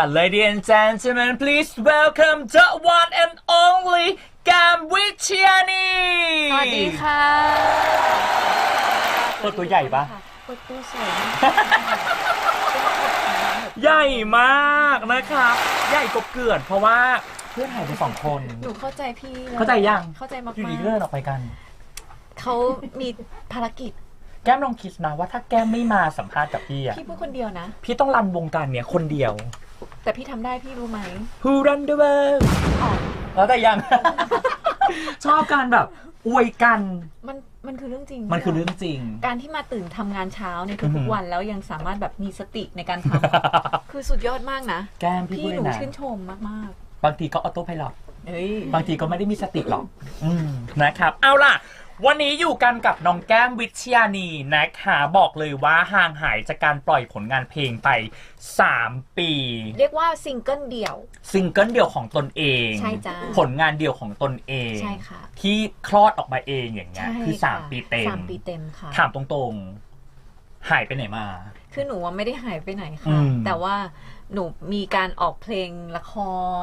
Ladies and gentlemen, please welcome the one and only Gam Wichiani สวัสดีค่ะตัวตัวใหญ่ปะเปิดตัวสวยมากใหญ่มากนะครับ ใหญ่กบเกลื่อนเพราะว่าเพื่อนหายไปสองคน หนูเข้าใจพี่ลยเข้าใจยัง เข้าใจมากอยู่ดีเลื่อนออกไปกันๆเขามีภารกิจแก้มลองคิดนะว่าถ้าแก้มไม่มาสัมภาษณ์กับพี่อะพี่พูดคนเดียวนะ พี่ต้องรันวงการเนี้ยคนเดียว แต่พี่ทำได้พี่รู้ไหม Who run the world อ๋อแล้วแต่ยัง ชอบการแบบ อวยกัน มันมันคือเรื่องจริงมันคือเรื่องจริง การที่มาตื่นทำงานเช้าในอือหืทุกอ ๆวันแล้วยังสามารถแบบมีสติในการทำคือสุดยอดมากนะ แก้มพี่พี่พูดหเลนูยนะชื่นชมมากบางทีก็ออโต้ไพลอต ๆเฮ้ย บางทีก็ไม่ได้มีสติหรอก อืมนะครับ เอาล่ะ วันนี้อยู่กันกับน้องแก้มวิชยานีนะคะบอกเลยว่าห่างหายจากการปล่อยผลงานเพลงไป 3 ปี เรียกว่าซิงเกิลเดี่ยว ซิงเกิลเดียวของตนเอง ใช่จ้าผลงานเดียวของตนเองใช่ค่ะที่คลอดออกมาเองอย่างเงี้ยใช่คือค่ะ3ปีเต็มสามปีเต็มค่ะถามตรงๆ หายไปไหนมา คือหนูว่าไม่ได้หายไปไหนอืค่ะมแต่ว่าหนูมีการออกเพลงละค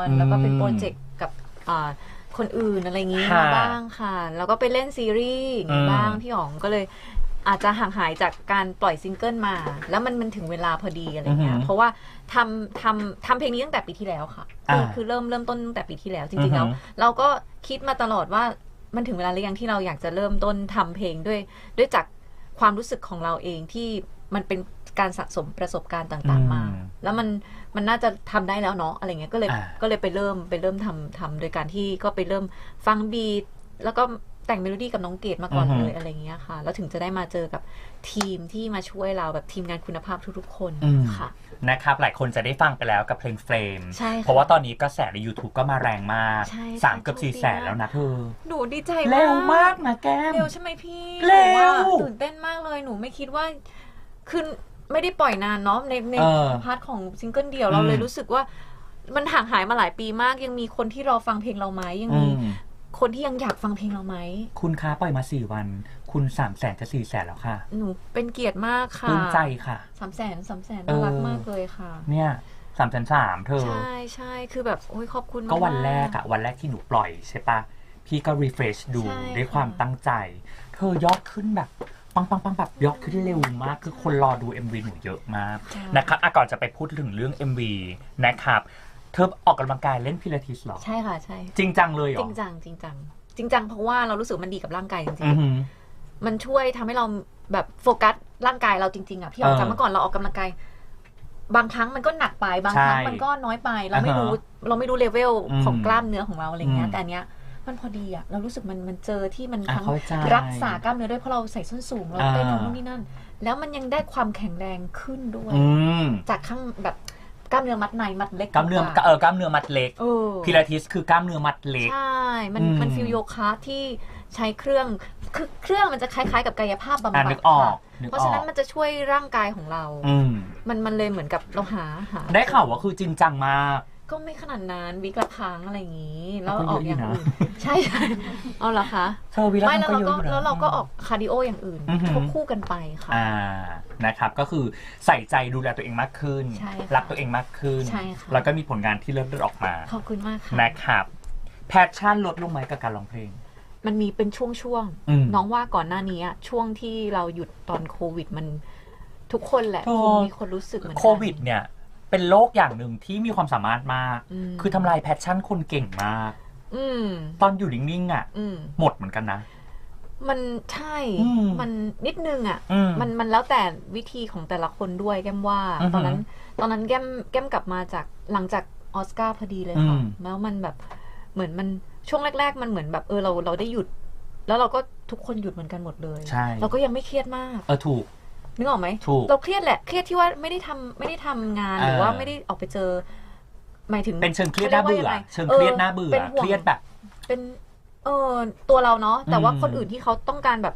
รอืมแล้วก็เป็นโปรเจกต์กับอ่า คนอื่นอะไรอย่างงี้ค่ะมาบ้างค่ะ แล้วก็ไปเล่นซีรีส์อย่างงี้อืมบ้างพี่อ๋องก็เลยอาจจะห่างหายจากการปล่อยซิงเกิลมา แล้วมันมันถึงเวลาพอดีอะไรเงี้อืยอหือเพราะว่าทำทำทำเพลงนี้ตั้งแต่ปีที่แล้วค่ะคืออ่าคือเริ่มเริ่มต้นตั้งแต่ปีที่แล้วจอืริองๆหือแล้วเราก็คิดมาตลอดว่ามันถึงเวลาหรือยังที่เราอยากจะเริ่มต้นทำเพลงด้วย ด้วยจากความรู้สึกของเราเองที่มันเป็นการสะสมประสบการณ์ต่าง ๆ มาอืมแล้วมัน มันน่าจะทำได้แล้วเนาะอะไรเงี้ยก็เลยอ่าก็เลยไปเริ่มไปเริ่มทำทำโดยการที่ก็ไปเริ่มฟังบีทแล้วก็แต่งเมโลดี้กับน้องเกดมาก่อนอือฮึเลยอะไรเงี้ยค่ะ แล้วถึงจะได้มาเจอกับทีมที่มาช่วยเราแบบทีมงานคุณภาพทุกๆคนอืมค่ะนะครับ หลายคนจะได้ฟังไปแล้วกับเพลงเฟรมใช่ค่ะเพราะว่าตอนนี้กระแสใน YouTube ก็มาแรงมากใช่สามค่ะเกือบโชคสี่ดีแสนมากแล้วนะเธอหนูดีใจเร็วมากนะแก้มเร็วใช่ไหมพี่เร็วหนูาตื่นเต้นมากเลยหนูไม่คิดว่าคือ ไม่ได้ปล่อยนานเนาะในในเออพาร์ทของซิงเกิลเดียวเราเลยอืมรู้สึกว่า มันห่างหายมาหลายปีมาก ยังมีคนที่รอฟังเพลงเราไหมยังอืมีมคนที่ยังอยากฟังเพลงเราไหมคุณค้าปล่อยมาสี่วัน คุณสามแสนจะสี่แสนแล้วค่ะหนูเป็นเกียรติมากค่ะปลื้มใจค่ะ สามแสนสามแสนเออน่ารักมากเลยค่ะ เนี่ยสามแสนสามเธอ ใช่ใช่คือแบบโอ้ยขอบคุณมากก็วันแรกอะวันแรกที่หนูปล่อยใช่ปะพี่ก็ refresh ดูใช่ด้วยความค่ะ ตั้งใจ เธอยอดขึ้นแบบ ปังปังปังแบบยอดขึ้นเร็วมาก คือคนรอดู MV หนูเยอะมากใช่นะครับอะก่อนจะไปพูดถึงเรื่อง MV นะครับ เธอออกกำลังกายเล่นพิลาทิสเหรอ ใช่ค่ะ ใช่ จริงจังเลยเหรจอริงจังจริงจังจริงจังเพราะว่าเรารู้สึกมันดีกับร่างกายจริงอือหือๆมันช่วยทำให้เราแบบโฟกัสร่างกายเราจริงๆอะพี่ออกเออจากเมื่อก่อนเราออกกำลังกายบางครั้งมันก็หนักไปบางครั้งใช่มันก็น้อยไป เราไม่รู้อ่าฮะเราไม่รู้เลเวลอืมของกล้ามเนื้อของเราอะไรเงี้อืยมแต่อันเนี้ย มันพอดีอะเรารู้สึกมันมันเจอที่มันอะทั้งเข้าใจรักษากล้ามเนื้อด้วยเพราะเราใส่ส้นสูงเราอ่าเต้นทำนู่นนี่นั่น แล้วมันยังได้ความแข็งแรงขึ้นด้วยอืมจากข้างแบบกล้ามเนื้อมัดในมัดเล็กกล้ามเนื้อว่าเออกล้ามเนื้อมัดเล็กเออพิลาทิสคือกล้ามเนื้อมัดเล็กใช่มันอืมมันฟิลโยคะที่ใช้เครื่องคือเครื่องมันจะคล้ายๆ กับกายภาพบำอะบันึดกออกค่ะนึกเพราะอฉะอนั้นกมันจะช่วยร่างกายของเราอืมมันมันเลยเหมือนกับเราหาหา ได้ข่าวว่าคือจริงจังมาก ก็ไม่ขนาดนั้นวิกละครั้งอะไรอย่างนี้ แล้วก็เยอออะกอยู่อย่างนะอื่นใช่ใช่เอาเหรอคะเธอวิลาไม่นแล้วก็เราเยอะก็อยู่นะแล้วเราก็ออกคาร์ดิโออย่างอื่นอือหือควบคู่กันไปค่ะอ่านะครับ ก็คือใส่ใจดูแลตัวเองมากขึ้นใช่ค่ะรักตัวเองมากขึ้นใช่ค่ะแล้วก็มีผลงานที่เริ่มเดินออกมาขอบคุณมากค่ะนะครับแพชชั่นลดลงไหมกับการร้องเพลง มันมีเป็นช่วงอืมๆน้องว่าก่อนหน้านี้อะช่วงที่เราหยุดตอนโควิดมันทุกคนแหละโอ้คงมีคนรู้สึกเหมือนกันโควิดเนี่ย เป็นโรคอย่างหนึ่งที่มีความสามารถมาก อืม คือทำลายแพชชั่นคนเก่งมาก อืม ตอนอยู่นิ่งๆอะ อืม หมดเหมือนกันนะ มันใช่ อืม มันนิดนึงอะ อืม มันมันแล้วแต่วิธีของแต่ละคนด้วยแก้มว่า อือหือตอนนั้น ตอนนั้นแก้มแก้มกลับมาจากหลังจากออสการ์พอดีเลยค่ะอืม แล้วมันแบบเหมือนมันช่วงแรก ๆ มันเหมือนแบบเออเราเราได้หยุด แล้วเราก็ทุกคนหยุดเหมือนกันหมดเลย ใช่ เราก็ยังไม่เครียดมาก เออถูก นึกออกไหมถูก เราเครียดแหละเครียดที่ว่าไม่ได้ทำไม่ได้ทำงานเออหรือว่าไม่ได้ออกไปเจอหมายถึงเป็นเชิงเครียดน่าเบื่อขรีกว่งไงเชิงเครียดน่าเบื่อเป็นห่วงเครียดแบบ เป็น เออตัวเราเนาะแต่ว่าอืมคนอื่นที่เขาต้องการแบบ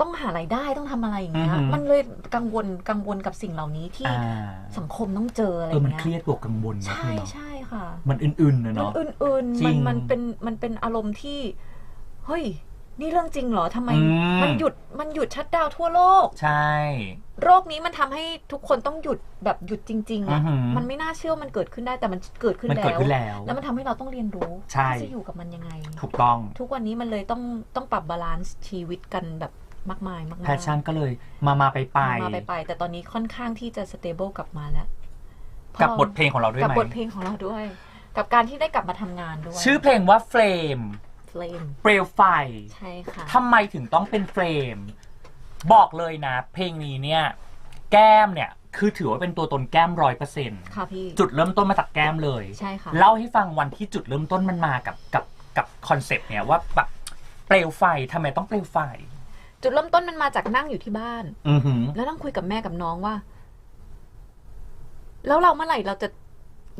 ต้องหารายได้ต้องทำอะไรอย่างเงี้ยอือหือมันเลยกังวลกังวลกับสิ่งเหล่านี้ที่อ่าสังคมต้องเจออะไรเออมันเงี้ยเครียดบวกกังวลนะใช่เธอเนาะใช่ค่ะ มันอื่นๆนะมันเนาะอื่นๆจริมันงมันเป็นมันเป็นอารมณ์ที่เฮ้ย นี่เรื่องจริงเหรอทำไม อืม มันหยุดมันหยุดชัดดาวน์ทั่วโลก ใช่ โรคนี้มันทำให้ทุกคนต้องหยุดแบบหยุดจริงๆอือะอหือ มันไม่น่าเชื่อว่ามันเกิดขึ้นได้แต่มันเกิดขึ้นมันแล้เกิดวขึ้นแล้ว แล้วมันทำให้เราต้องเรียนรู้ใช่ที่จะอยู่กับมันยังไง ถูกต้องทุกวันนี้มันเลยต้องต้องปรับบาลานซ์ชีวิตกันแบบมากมายมากๆแพชชั่นก็เลยมามาไปไป มาไปไปแต่ตอนนี้ค่อนข้างที่จะสเตเบิลกลับมาแล้วกับบทเพลงของเราด้วยกับไหม บทเพลงของเราด้วย กับการที่ได้กลับมาทำงานด้วย ชื่อเพลงว่า Flame Flame เปลวไฟใช่ค่ะ ทำไมถึงต้องเป็นเฟรม บอกเลยนะ เพลงนี้เนี่ย แก้มเนี่ย คือถือว่าเป็นตัวตนแก้มร้อยเปอร์เซ็นต์ค่ะพี่ จุดเริ่มต้นมาจากแก้มเลย ใช่ค่ะ เล่าให้ฟังวันที่จุดเริ่มต้นมันมากับกับกับคอนเซปต์เนี่ยว่าแบบเปลวไฟทำไมต้องเปลวไฟ จุดเริ่มต้นมันมาจากนั่งอยู่ที่บ้าน อือหือ แล้วนั่งคุยกับแม่กับน้องว่า แล้วเราเมื่อไหร่เราจะ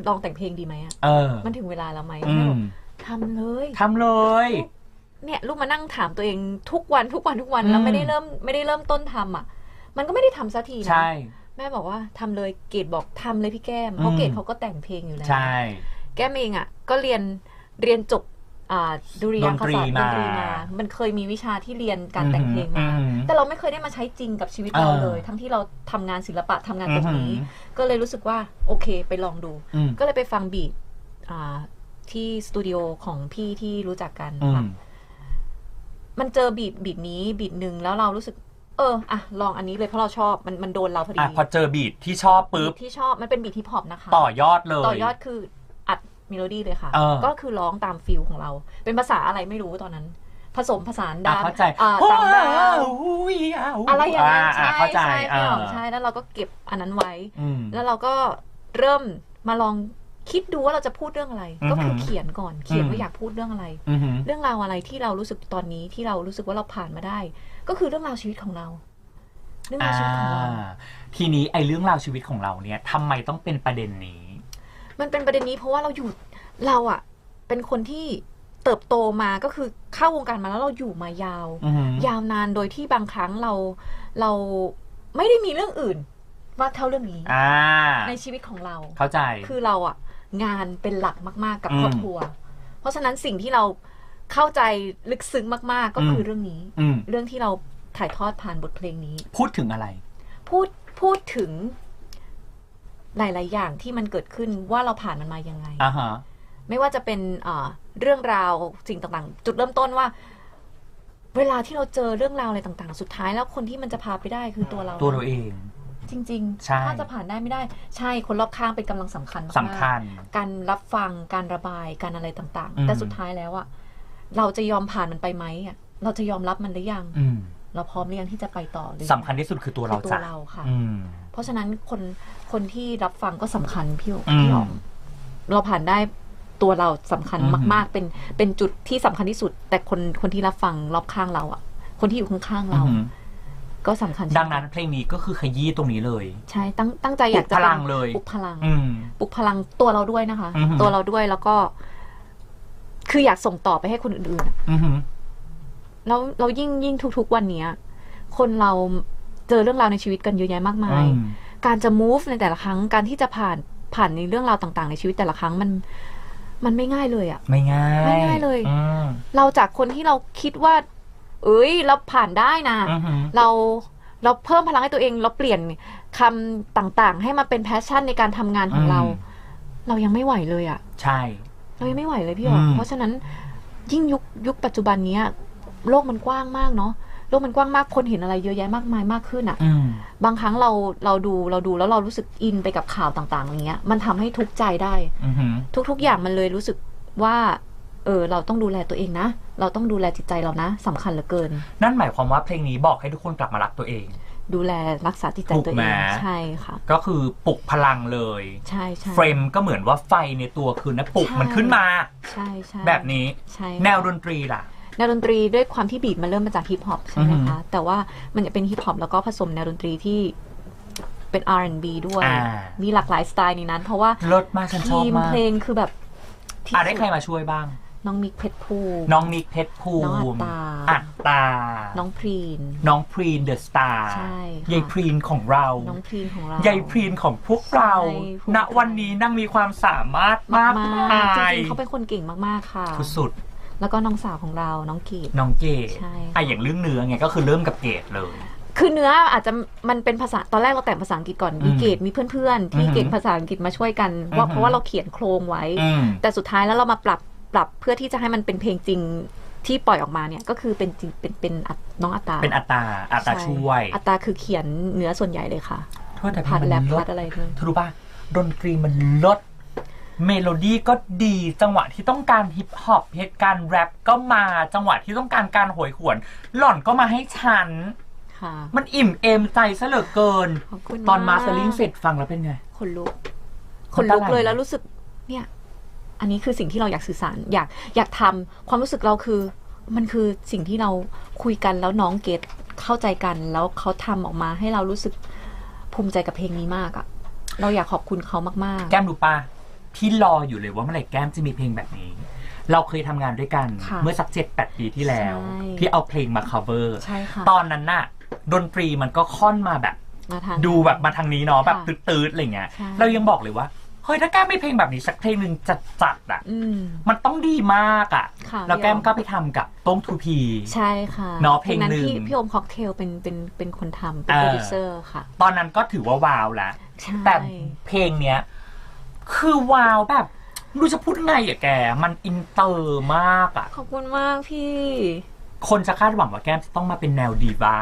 ลองแต่งเพลงดีไหมอะเออ มันถึงเวลาแล้วไหมอืแม่บมอก ทำเลย ทำเลย เนี่ยลูกมานั่งถามตัวเองทุกวันทุกวันทุกวันอืมแล้วไม่ได้เริ่มไม่ได้เริ่มต้นทำอะ มันก็ไม่ได้ทำสักทีนะใช่แม่บอกว่าทำเลยเกดบอกทำเลยพี่แก้มเพราะอืมเกดเขาก็แต่งเพลงอยู่แล้วใช่แก้มเองอะ ก็เรียนเรียนจบอ่าดุริยางคศาสตร์ดนตรีดมานตรีมา มันเคยมีวิชาที่เรียนการแต่งเพลงมาอืมแต่เราไม่เคยได้มาใช้จริงกับชีวิตเราเออเลย ทั้งที่เราทำงานศิลปะทำงานตรงนี้อือหือก็เลยรู้สึกว่าโอเคไปลองดูอืมก็เลยไปฟังบีทอ่า ที่สตูดิโอของพี่ที่รู้จักกันอืค่ะมมันเจอบีทบีทนี้บีทหนึ่งแล้วเรารู้สึก เอออะลองอันนี้เลยเพราะเราชอบมันมันโดนเราพอดีอะพอเจอบีทที่ชอบปุ๊บบีทที่ชอบมันเป็นบีทที่พอปนะคะ ต่อยอดเลย ต่อยอดคืออัดเมโลดี้เลยค่ะเออก็คือร้องตามฟิลของเรา เป็นภาษาอะไรไม่รู้ตอนนั้น ผสมผสานอะดามเข้าใจอ่าตามดาวอะอะไรอย่างนั้นอะใช่เข้าใจใช่อ่าพี่หอมใช่แล้วเราก็เก็บอันนั้นไว้อืมแล้วเราก็เริ่มมาลอง คิดดูว่าเราจะพูดเรื่องอะไรอือหือก็คือเขียนก่อน เขียนอืมว่าอยากพูดเรื่องอะไรอือหือเรื่องราวอะไรที่เรารู้สึกตอนนี้ที่เรารู้สึกว่าเราผ่านมาได้ ก็คือเรื่องราวชีวิตของเรา เรื่องราวชีวิตของเราอ่าทีนี้ไอ้เรื่องราวชีวิตของเราเนี่ยทำไมต้องเป็นประเด็นนี้ มันเป็นประเด็นนี้เพราะว่าเราอยู่เราอะเป็นคนที่เติบโตมาก็คือเข้าวงการมาแล้วเราอยู่มายาวอือหือยาวนานโดยที่บางครั้งเราเราไม่ได้มีเรื่องอื่นมากเท่าเรื่องนี้อ่าในชีวิตของเราเข้าใจคือเราอะ งานเป็นหลักมากๆ กับอืมครอบครัว เพราะฉะนั้นสิ่งที่เราเข้าใจลึกซึ้งมากๆ ก็คืออมเรื่องนี้อืมเรื่องที่เราถ่ายทอดผ่านบทเพลงนี้ พูดถึงอะไร พูดพูดถึงหลาย ๆ อย่างที่มันเกิดขึ้นว่าเราผ่านมันมายังไงอ่าฮะไม่ว่าจะเป็นเอ่อเรื่องราวสิ่งต่าง ๆ จุดเริ่มต้นว่า เวลาที่เราเจอเรื่องราวอะไรต่าง ๆ สุดท้ายแล้วคนที่มันจะพาไปได้คือตัวเรา ตัวเราเอง จริงใช่ๆถ้าจะผ่านได้ไม่ได้ ใช่คนรอบข้างเป็นกำลังสำคัญมากๆสำคัญ การรับฟังการระบายการอะไรต่างอืๆมแต่สุดท้ายแล้วอะเราจะยอมผ่านมันไปไหมอะเราจะยอมรับมันหรือยังอืมเราพร้อมหรือยังที่จะไปต่อหรือสำคัญที่สุดคือตัวเราคือตัวจ้ะเราค่ะอืมเพราะฉะนั้นคนคนที่รับฟังก็สำคัญพี่อืมพี่หอมเราผ่านได้ตัวเราสำคัญอืมมาก ๆ เป็นเป็นจุดที่สำคัญที่สุด แต่คนคนที่รับฟังรอบข้างเราอะคนที่อยู่ข้างๆอืเราอหือ ก็สำคัญดังนั้นเพลงนี้ก็คือขยี้ตรงนี้เลย ใช่ตั้งตั้งใจอยากจะปลุกพลังเลยปลุกพลังอืมปลุกพลังตัวเราด้วยนะคะอือหือตัวเราด้วยแล้วก็ คืออยากส่งต่อไปให้คนอื่นๆอะอือหือแล้วเรายิ่งยิ่งทุก ๆ วันเนี้ย คนเราเจอเรื่องราวในชีวิตกันเยอะแยะมากมายอืมการจะ move ในแต่ละครั้งการที่จะผ่านผ่านในเรื่องราวต่างๆ ในชีวิตแต่ละครั้งมันมันไม่ง่ายเลยอะไม่ง่าย ไม่ง่ายเลยอืมเราจากคนที่เราคิดว่า เอ้ยเราผ่านได้นะอือหือเราเราเพิ่มพลังให้ตัวเองเราเปลี่ยนคำต่างๆ ให้มาเป็นแพชชั่นในการทำงานของเรา เรายังไม่ไหวเลยอะใช่ เรายังไม่ไหวเลยพี่หอมอืมเพราะฉะนั้นยิ่งยุคยุคปัจจุบันเนี้ยโลกมันกว้างมากเนาะโลกมันกว้างมากคนเห็นอะไรเยอะแยะมากมายมากขึ้นอะอืมบางครั้งเราเราดูเราดูแล้วเรารู้สึกอินไปกับข่าวต่างๆอย่างเงี้ย มันทำให้ทุกข์ใจได้อือหือทุกๆอย่างมันเลยรู้สึกว่า เออเราต้องดูแลตัวเองนะ เราต้องดูแลจิตใจเรานะสำคัญเหลือเกิน นั่นหมายความว่าเพลงนี้บอกให้ทุกคนกลับมารักตัวเอง ดูแลรักษาจิตใจถูกตัวไหมเองใช่ค่ะ ก็คือปลุกพลังเลย ใช่ใช่เฟรมก็เหมือนว่าไฟในตัวคือนะปลุกใช่มันขึ้นมา ใช่ใช่แบบนี้ใช่แนวดนตรีล่ะแนวดนตรีด้วยความที่บีทมันเริ่มมาจากฮิปฮอปใช่ไหมอือหืคะอแต่ว่ามันจะเป็นฮิปฮอปแล้วก็ผสมแนวดนตรีที่เป็น R&B ด้วยอ่ามีหลากหลายสไตล์ในนั้น เพราะว่าเลิศมากฉันชอบทีมมากเพลงคือแบบที่อะได้ใครสุมาช่วยบ้าง น้องมิกเพชรภูน้องนิกเพชรภูน้องอัมิตตา อัตตา น้องพรีน น้องพรีนเดอะสตาร์ใช่ค่ะ ยายพรีนของเราน้องพรีนของเรา ยายพรีนของพวกเรา ใช่ภูมิณใจวันนี้นั่งมีความสามารถมากมากมามากจยริงๆเขาเป็นคนเก่งมากๆค่ะ สุดแล้วก็น้องสาวของเราน้องกีดน้องเกดใช่ค่ะอะอย่างเรื่องเนื้อไงก็คือเริ่มกับเกดเลย คือเนื้ออาจจะมันเป็นภาษาตอนแรกเราแต่งภาษาอังกฤษก่อนมีอืมเกรดมีเพื่อนๆ ที่อือฮึเก่งภาษาอังกฤษมาช่วยกันว่าอือฮึเพราะว่าเราเขียนโครงไว้ อืม แต่สุดท้ายแล้วเรามาปรับ ปรับเพื่อที่จะให้มันเป็นเพลงจริงที่ปล่อยออกมาเนี่ยก็คือเป็นจริงเป็นเป็นอัตน้องอัตตาเป็นอัตราอัตราใช่วย อัตตาคือเขียนเนื้อส่วนใหญ่เลยค่ะโทษแต่พัดมันแรปลพัดดอะไรด้วยเธอรู้ป่ะดนตรีมันลดเมโลดี้ก็ดีจังหวะที่ต้องการฮิปฮอปเหตุการณ์แรปก็มาจังหวะที่ต้องการการโหยหวน หล่อนก็มาให้ฉันค่ะมันอิ่มเอมใจซะเหลือเกินขอบคุณตอนกมาสเตอร์ลิงเสร็จฟังแล้วเป็นไงคนลุกมัคนนลุกอะไรเลยนะแล้วรู้สึกเนี่ย อันนี้คือสิ่งที่เราอยากสื่อสาร อยากอยากทำความรู้สึกเราคือ มันคือสิ่งที่เราคุยกันแล้วน้องเกดเข้าใจกัน แล้วเขาทำออกมาให้เรารู้สึกภูมิใจกับเพลงนี้มากอะเราอยากขอบคุณเขามากแก้มดูป่ะที่รออยู่เลยว่าเมื่อไหร่แก้มจะมีเพลงแบบนี้ เราเคยทำงานด้วยกันค่ะเมื่อสักเจ็ดแปดปีที่แล้ว ใช่ ที่เอาเพลงมา cover ๆใช่ค่ะตอนนั้นน่ะ ดนตรีมันก็ค่อนมาแบบ มาทาง ดูแบบมาทางนี้เนาะแบบค่ะตืดๆอะไรเงี้ย ใช่ เรายังบอกเลยว่า เฮ้ยถ้าแก้มมีเพลงแบบนี้สักเพลงหนึ่งจัดจัดๆอะอืมมันต้องดีมากอะ ค่ะแล้วแก้มพี่ก็อมไปทำกับโต้งทูพี ใช่ค่ะเนาะเพลงนั้นหนึ่งพี่พี่โอมค็อกเทลเป็นเป็นเป็นคนทำเป็นเออโปรดิวเซอร์ค่ะตอนนั้นก็ถือว่าว้าวแล้ว ใช่ แต่เพลงเนี้ย คือว้าวแบบไม่รู้จะพูดไงอะแก มันอินเตอร์มากอะขอบคุณมากพี่ คนจะคาดหวังว่าแก้มจะต้องมาเป็นแนวดีบ้า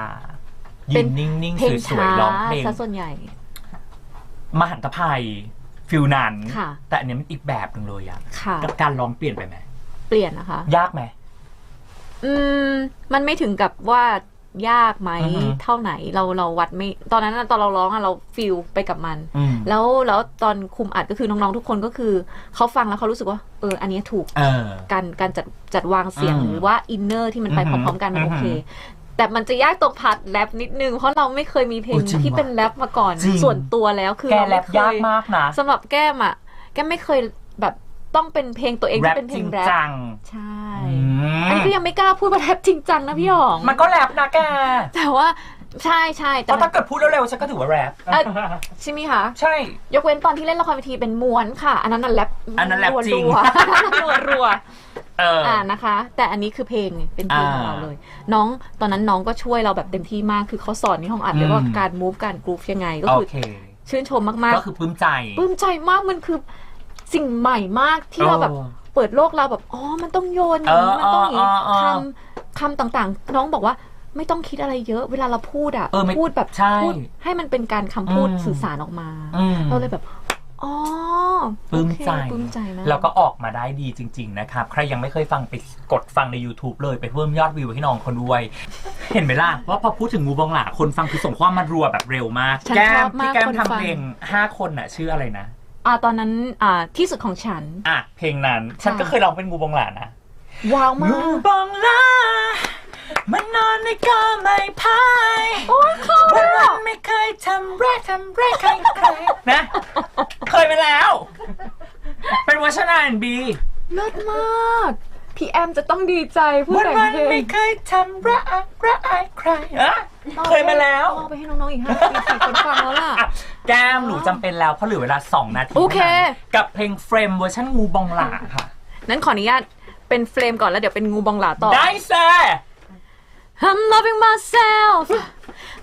ยืเป็นนนิ่ง เพลงๆ สวช้ายๆร้องเพลงซะส่วนใหญ่ มหันตภัย ฟิลนั้น ค่ะ แต่อันเนี้ยมันอีกแบบหนึ่งเลยอะค่ะ กับการร้องเปลี่ยนไปไหมเปลี่ยนนะคะ ยากไหม อืม มันไม่ถึงกับว่ายากไหมอือฮึ เท่าไหนเราเราวัดไม่ตอนนั้นน่ะตอนเราร้องอะเราฟิลไปกับมัน อืมแล้วแล้วตอนคุมอัดก็คือน้องๆทุกคนก็คือเขาฟังแล้วเขารู้สึกว่า เออ อันเนี้ยถูก เออ การการจัดจัดวางเสียงอืมหรือว่าอินเนอร์ที่มันไปอือพฮึร้อมๆกันมันอือโอฮึเค แต่มันจะยากตรงพาร์ทแรปนิดนึง เพราะเราไม่เคยมีเพลงโอ้จริงที่ว่ะเป็นแรปมาก่อนจริงส่วนตัวแล้วคือแกเราแรไม่ปเคยากยมากนะสำหรับแก้มอะแก้มไม่เคยแบบต้องเป็นเพลงตัวเองแรที่ปเป็นเพจลริงงแรปจังใช่อืมอันนี้ก็ยังไม่กล้าพูดว่าแรปจริงจังนะพี่หยองมันก็แรปนะแก แต่ว่าใช่ใช่เพแต่ราะมัถ้านเกิดพูดเร็วๆฉันก็ถือว่าแรปเอ่อใช่ไหมคะใช่ ยกเว้นตอนที่เล่นละครเวทีเป็นม้วนค่ะ อันนั้นน่ะแรปอันนั้นแรปจริงรัวๆรัวรัว เออๆอ่านะคะ แต่อันนี้คือเพลงเป็นเพลงของอ่าเราเลย น้องตอนนั้นน้องก็ช่วยเราแบบเต็มที่มากคือเขาสอนในห้องอัดเลยอืมว่าการมูฟการกรูฟยังไงก็โอคือเคชื่นชมมากก็คือปลื้มใจๆปลื้มใจมากมันคือสิ่งใหม่มากที่เราแบบออเปิดโลกเราแบบอ๋อมันต้องโยนอย่างนี้เออมันต้องอย่างนี้เออเออคเออำคำต่างๆ น้องบอกว่าไม่ต้องคิดอะไรเยอะ เวลาเราพูดอะเออไม่พูดแบบใช่พูดให้มันเป็นการคำพูดอืมสื่อสารออกมาอืมเราเลยแบบ อ๋อปลื้มใจ โอเคปลื้มใจนะแล้วก็ออกมาได้ดีจริง ๆ นะครับ ใครยังไม่เคยฟังไปกดฟังใน YouTube เลยไปเพิ่มยอดวิวให้น้องคนด้วย เห็นไหมล่ะ ว่าพอพูดถึงงูบองหลาคนฟังคือส่งความมารัวแบบเร็วมาก ฉันแก้ชอมบมากที่แก้มคนฟัง ทำเพลงห้าคนน่ะ ชื่ออะไรนะ อ่าตอนนั้นอ่าที่สุดของฉัน อะ เพลงนั้น ฉันก็เคยร้องเป็นงูบองหลานะ ว้าวมางูก บองหลา มันนอนในก็ไม่พายโอ้ยเข้าวัแล้นววันไม่เคยทำแรกทำแรกใครใครนะ เคยไปแล้ว เป็นเวอร์ชัน R&B เลิศมาก พี่แอมจะต้องดีใจผู้วันแต่งวันเพลไม่งเคยทำระอาระอายใครอะเคยมาแล้ว เอาไปให้น้องๆอีกห้าอีกสี่คนฟังแล้วล่ะ อะแก้มหนูจำเป็นแล้วเพราะเหลือเวลา 2 นาทีโอเค ท่านั้นกับเพลงเฟรมเวอร์ชันงูบองหลาค่ะ นั้นขออนุญาตเป็นเฟรมก่อนแล้วเดี๋ยวเป็นงูบองหลาต่อ ได้แซ่ I'm loving myself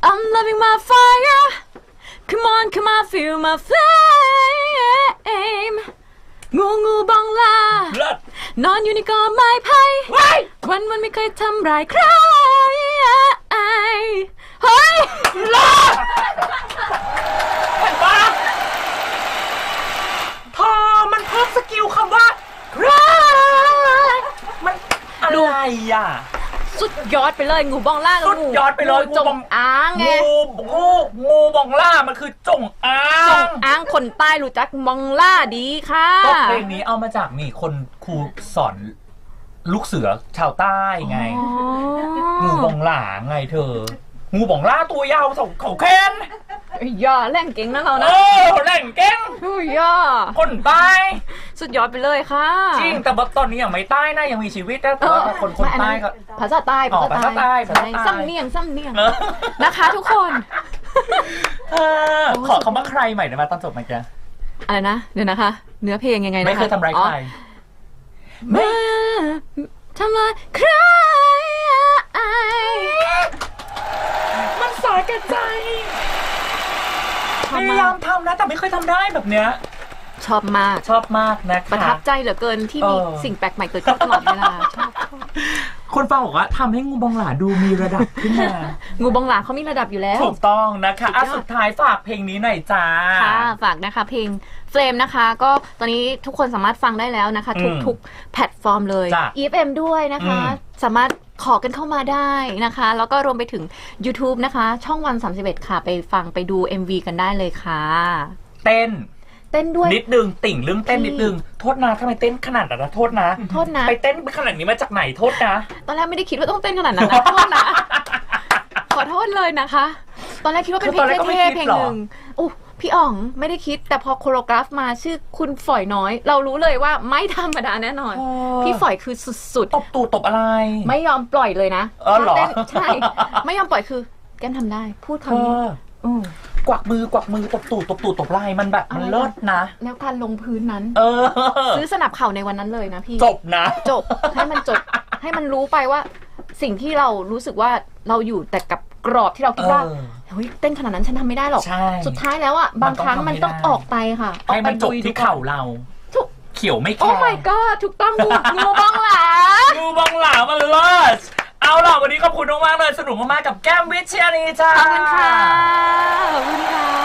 I'm loving my fire Come on come on feel my flame งูงูบองลาเลิศนอนอยู่ในกอไม้ไผ่ว้ายวันวันไม่เคยทำร้ายใครเฮ้ย เลิศเห็นปะพอมันเพิ่มสกิลคำว่าใครมันอะไรอะ สุด ยอดไปเลยงูบองล่ากับสุดยอดไปเลยงูจงูบงองอางไงงูงูงูบองล่ามันคือจงอางจงอางคนใต้รู้จักบองล่าดีค่ะก็เพลงนี้เอามาจากนี่คนครูสอนลูกเสือชาวใต้ไงอ๋องูบองหลาไงเธองูบองล่าตัวยาวสองเขาแคน ย่าแรงเก่งนะเราเอนะอแหล่งเก้งอุ้ยย่าคนใต้สุดยอดไปเลยค่ะจริงแต่ว่าตอนนี้ยังไม่ใต้นะยังมีชีวิตนะแต่ว่าถ้าคนคนไม่อัใต้ก็ภาษาใต้อ๋อภาษาใต้ภาษาใต้ช่ซ้ำเนียงซ้ำเนียงเออนะคะทุกคนเออขอคำว่าใครใหม่ได้ไหมตอนจบไหมแกอะไรนะเดี๋ยวนะคะ เนื้อเพลงยังไงนะคะไม่เคยทำร้ายใครเมื่อททำไมใครมันสาแก่ใจ ชพอบยายามามกทำนะแต่ไม่เคยทำได้แบบเนี้ย ชอบมาก ชอบมากนะคะ ประทับใจเหลือเกินที่มีเออ สิ่งแปลกใหม่เกิดขึ้นตลอดเวลาชอบชอบคนฟังบอกว่าทำให้งูบองหลาดูมีระดับขึ้นมา งูบองหลาเขามีระดับอยู่แล้ว ถูกต้องนะคะอะสุดยอด สุดท้ายฝากเพลงนี้หน่อยจ้า ค่ะฝากนะคะเพลงเฟรมนะคะ ก็ตอนนี้ทุกคนสามารถฟังได้แล้วนะคะ ทุกอืมทุกแพลตฟอร์มเลย จ้ะ EFM ด้วยนะคะ อืมสามารถ ขอกันเข้ามาได้นะคะ แล้วก็รวมไปถึง YouTube นะคะ ช่องวัน 31 ค่ะ ไปฟังไปดู MV กันได้เลยค่ะ เต้นเต้นด้วย นิดนึงติ่งเรื่องเต้นพี่นิดนึงโทษนะทำไมเต้นขนาดนั้นนะโทษนะ โทษนะ ไปเต้นขนาดนี้มาจากไหนโทษนะ ตอนแรกไม่ได้คิดว่าต้องเต้นขนาดนั้นนะโทษนะ ขอโทษเลยนะคะ ตอนแรกคิดว่าเป็นเพคือตลอนแรกก็ไม่งเท่คิดๆเพลงหรอหนึ่งอู้ พี่อ๋องไม่ได้คิดแต่พอโคโรกราฟมาชื่อคุณฝอยน้อย เรารู้เลยว่าไม่ธรรมดาแน่นอน พี่ฝอยคือสุดตบตูดตบอะไรๆไม่ยอมปล่อยเลยนะเออเหรอต้นใช่ ไม่ยอมปล่อยคือ แก้มทำได้ พูดเธคำนี้ออืมกวักมือกวักมือตบตูดตบตูดตบไหล่มันแบบมันอะไรนะเลิศนะ แล้วการลงพื้นนั้น เออ ซื้อสนับเข่าในวันนั้นเลยนะพี่จบนะ จบให้มันจบ ให้มันรู้ไปว่า สิ่งที่เรารู้สึกว่าเราอยู่แต่กับกรอบที่เราคิดว่า เออเฮ้ยเต้นขนาดนั้นฉันทำไม่ได้หรอก ใช่ สุดท้ายแล้วอะบางครั้งมัมันนต้ต้อองงทำให้ได้ออกไปค่ะให้มันจบออกไปลุยที่ดูก่อนเข่าเราทุกเขียวไม่แคโอ้ร์ my god ถูกต้องงูงูบ้องหลางูบองหลามันเลิศเอาล่ะวันนี้ขอบคุณมากๆเลยสนุกมากๆกับแก้มวิชยานีจ้าขอบคุณค่ะขอบคุณค่ะ